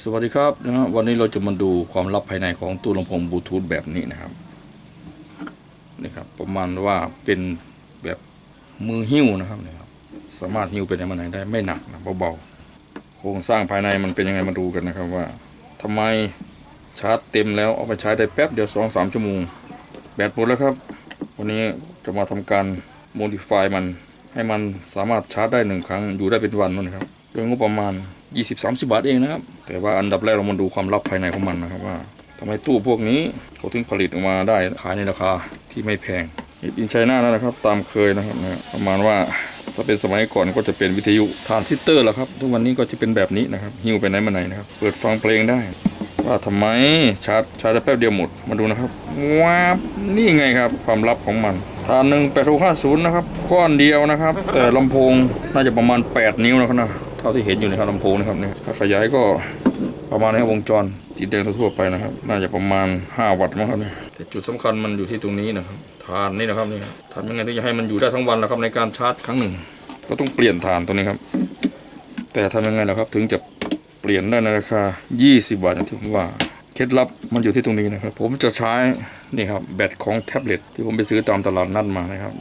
สวัสดีครับนะฮะวันนี้เราจะมาดูความลับภายในของตู้ลำโพงบลูทูธแบบนี้นะครับนี่ครับประมาณว่าเป็นแบบมือหิ้วนะครับนี่ครับ สามารถหิ้วไปไหนมาไหนได้ไม่หนักนะเบาๆโครงสร้างภายในมันเป็นยังไงมาดูกันนะครับว่าทำไมชาร์จเต็มแล้วเอาไปใช้ได้แป๊บเดียวสองสามชั่วโมงแบตหมดแล้วครับ วันนี้จะมาทำการ modify มันให้มันสามารถชาร์จได้หนึ่งครั้งอยู่ได้เป็นวันนั่นนะครับโดยงบประมาณ 20-30บสามสิบาทเองนะครับ แต่ว่าอันดับแรกเรามาดูความลับภายในของมันนะครับว่าทำไมตู้พวกนี้เขาถึงผลิตออกมาได้ขายในราคาที่ไม่แพงอินไชน่านะครับ ตามเคยนะครับประมาณว่าถ้าเป็นสมัยก่อนก็จะเป็นวิทยุทรานซิสเตอร์แหละครับ ทุกวันนี้ก็จะเป็นแบบนี้นะครับหิ้วไปไหนมาไหนนะครับ เปิดฟังเพลงได้ ว่าทำไมชาร์จชาร์จแป๊บเดียวหมด มาดูนะครับว้าบนี่ไงครับ ความลับของมันฐานหนึ่งแปดหกห้าศูนย์นะครับ ก้อนเดียวนะครับ แต่ลำโพงน่าจะประมาณ 8 นิ้วนะครับนะ เท่าที่เห็นอยู่ในครับลำโพงนะครับเนี่ยถ้าขยายก็ประมาณนี้วงจรสีแดงทั่วไปนะครับ น่าจะประมาณ 5 วัตต์มั้งครับเนี่ยแต่จุดสำคัญมันอยู่ที่ตรงนี้นะครับฐานนี่นะครับนี่ครับทำยังไงถึงจะให้มันอยู่ได้ทั้งวันนะครับในการชาร์จครั้งหนึ่ง ก็ต้องเปลี่ยนฐานตัวนี้ครับ แต่ทำยังไงล่ะครับถึงจะเปลี่ยนได้ในราคา 20 บาทอย่างที่ผมว่า เคล็ดลับมันอยู่ที่ตรงนี้นะครับ ผมจะใช้นี่ครับแบตของแท็บเล็ตที่ผมไปซื้อตามตลาดนัดมานะครับ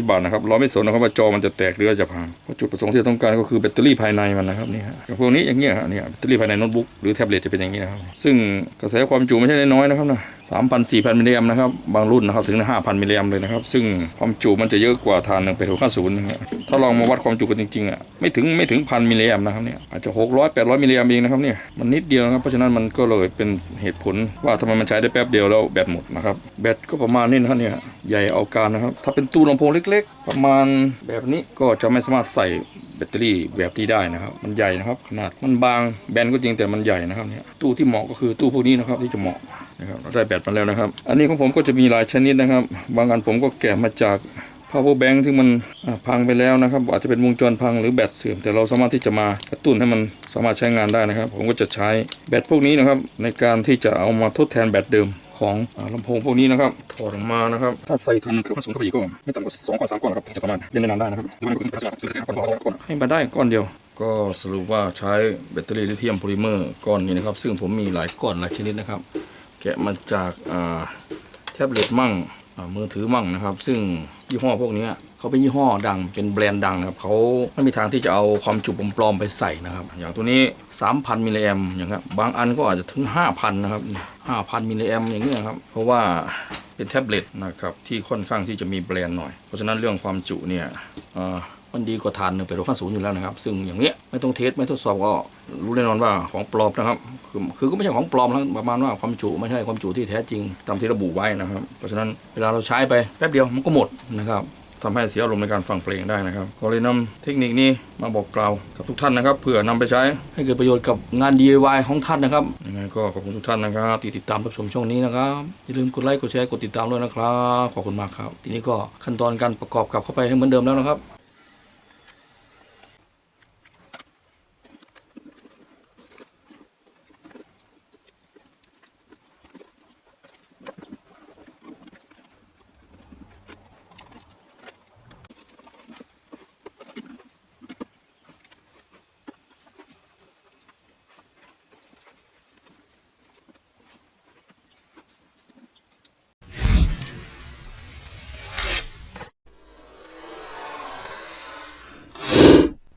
20-30 บาทนะครับเราไม่สนนะครับว่าจอมันจะแตกหรือว่าจะพังเพราะจุดประสงค์ที่เราต้องการก็คือแบตเตอรี่ภายในมันนะครับนี่ฮะอย่างพวกนี้อย่างเงี้ยฮะเนี่ยแบตเตอรี่ภายในโน้ตบุ๊กหรือแท็บเล็ตจะเป็นอย่างนี้นะครับซึ่งกระแสความจุไม่ใช่น้อยนะครับนะ 3,000 4,000มิลลิแอมนะครับ บางรุ่นนะครับถึง5,000มิลลิแอมเลยนะครับ ซึ่งความจุมันจะเยอะกว่าทานหนึ่งเป็น650นะครับถ้าลองมาวัดความจุกันจริงๆอะไม่ถึงไม่ถึงพันมิลลิแอมนะครับเนี่ยอาจจะ600 800มิลลิแอมเองนะครับเนี่ยมันนิดเดียวนะครับเพราะฉะนั้นมันก็เลยเป็นเหตุผลว่าทำไมมันใช้ได้แป๊บเดียวแล้วแบตหมดนะครับแบตก็ประมาณนี้นะครับเนี่ย ใหญ่เอาการนะครับ ถ้าเป็นตู้ลำโพงเล็ก ๆ ประมาณแบบนี้ก็จะไม่สามารถใส่แบตเตอรี่แบบนี้ได้นะครับ มันใหญ่นะครับ ขนาดมันบางแบนก็จริงแต่มันใหญ่นะครับเนี่ยตู้ที่เหมาะก็คือตู้พวกนี้นะครับที่จะเหมาะนะครับเราได้แบตมาแล้วนะครับ อันนี้ของผมก็จะมีหลายชนิดนะครับ บางอันผมก็แกะมาจาก power bank ที่มันพังไปแล้วนะครับ อาจจะเป็นวงจรพังหรือแบตเสื่อม แต่เราสามารถที่จะมากระตุ้นให้มันสามารถใช้งานได้นะครับ ผมก็จะใช้แบตพวกนี้นะครับในการที่จะเอามาทดแทนแบตเดิม ของอลำโพงพวกนี้นะครับถอดออกมานะครับถ้าใส่ทันกระสุนเข้าไปอีกก็ไม่ต่ำกว่าสองก้อนสามก้อนนะครับถึงจะสามารถเล่นได้นานได้นะครับดูมันก็คือประสบการณ์สุดท้ายก้อนพอก้อนให้มาได้ก้อนเดียว ก็สรุปว่าใช้แบตเตอรี่ลิเธียมโพลิเมอร์ก้อนนี้นะครับ ซึ่งผมมีหลายก้อนหลายชนิดนะครับ แกะมาจากแท็บเล็ตมั่งมือถือมั่งนะครับ ซึ่งยี่ห้อพวกนี้เขาเป็นยี่ห้อดังเป็นแบรนด์ดังนะครับเขาไม่มีทางที่จะเอาความจุปลอมๆไปใส่นะครับ อย่างตัวนี้ 3,000มิลลิแอมอย่างเงี้ยบางอันก็อาจจะถึง 5,000 นะครับ 5,000มิลลิแอมอย่างเงี้ยครับ เพราะว่าเป็นแท็บเล็ตนะครับที่ค่อนข้างที่จะมีแบรนด์หน่อย เพราะฉะนั้นเรื่องความจุเนี่ยอ่ามันดีกว่าทานหนึ่งไปโลข้าศูนย์อยู่แล้วนะครับ ซึ่งอย่างเนี้ยไม่ต้องเทสไม่ทดสอบก็รู้แน่นอนว่าของปลอมนะครับ คือคือก็ไม่ใช่ของปลอมแล้วประมาณว่าความจุไม่ใช่ความจุที่แท้จริงตามที่ระบุไว้นะครับ เพราะฉะนั้นเวลาเราใช้ไปแป๊บเดียวมันก็หมดนะครับ ทำให้เสียอารมณ์ในการฟังเพลงได้นะครับก็เลยนำเทคนิคนี้มาบอกกล่าวกับทุกท่านนะครับเผื่อนำไปใช้ให้เกิดประโยชน์กับงาน DIY ของท่านนะครับยังไงก็ขอบคุณทุกท่านนะครับที่ติดตามรับชมช่องนี้นะครับอย่าลืมกดไลค์กดแชร์กดติดตามด้วยนะครับขอบคุณมากครับ ทีนี้ก็ขั้นตอนการประกอบกลับเข้าไปให้เหมือนเดิมแล้วนะครับ